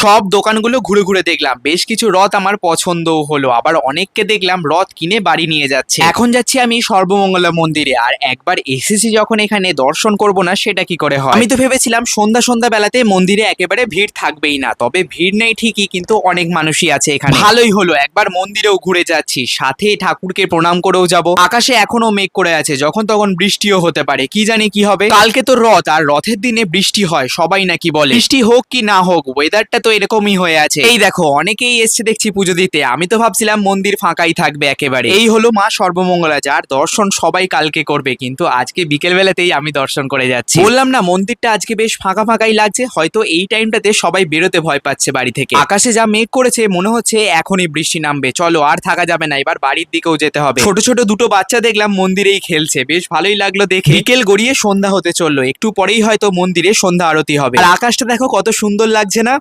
সব দোকানগুলো ঘুরে ঘুরে দেখলাম। বেশ কিছু রথ আমার পছন্দও হলো। আবার অনেককে দেখলাম রথ কিনে বাড়ি নিয়ে যাচ্ছে। এখন যাচ্ছি আমি সর্বমঙ্গলা মন্দিরে। আর একবার এসেছি যখন এখানে দর্শন করব না, সেটা কি করে হয়? আমি তো ভেবেছিলাম সন্ধ্যা সন্ধ্যা বেলাতে মন্দিরে একেবারে ভিড় থাকবেই না। তবে ভিড় নেই ঠিকই, কিন্তু অনেক মানুষই আছে এখানে। ভালোই হলো, একবার মন্দিরেও ঘুরে যাচ্ছি। সাথে ঠাকুরকে প্রণাম করেও যাব। আকাশে এখনও মেঘ করে আছে, যখন তখন বৃষ্টিও হতে পারে। কি জানি কি হবে? কালকে তো রথ, আর রথের দিনে বৃষ্টি হয়, সবাই নাকি বলে। বৃষ্টি হোক কি না হোক ওয়েদারটা তো এরকমই হয়ে আছে। এই দেখো, অনেকেই এসছে দেখছি পুজো দিতে। আমি তো ভাবছিলাম মন্দির ফাঁকাই থাকবে একেবারে। এই হলো মা সর্বমঙ্গলা, যার দর্শন সবাই কালকে করবে। কিন্তু আজকে বিকেল বেলাতেই আমি দর্শন করে যাচ্ছি। বললাম, না, মন্দিরটা আজকে বেশ ফাঁকা ফাঁকাই লাগছে। হয়তো এই টাইমটাতে সবাই বেরোতে ভয় পাচ্ছে বাড়ি থেকে। আকাশে যা মেঘ করেছে, মনে হচ্ছে এখনই বৃষ্টি নামবে। চলো, আর থাকা যাবে না, এবার বাড়ির দিকেও যেতে হবে। ছোট ছোট দুটো বাচ্চা দেখলাম মন্দিরেই খেলছে। বেশ ভালোই লাগল দেখে। বিকেল গড়িয়ে সন্ধ্যা হতে চলল। একটু পরেই হয়তো মন্দিরে সন্ধ্যা আরতি হবে। আর আকাশটা দেখো কত সুন্দর লাগছে না?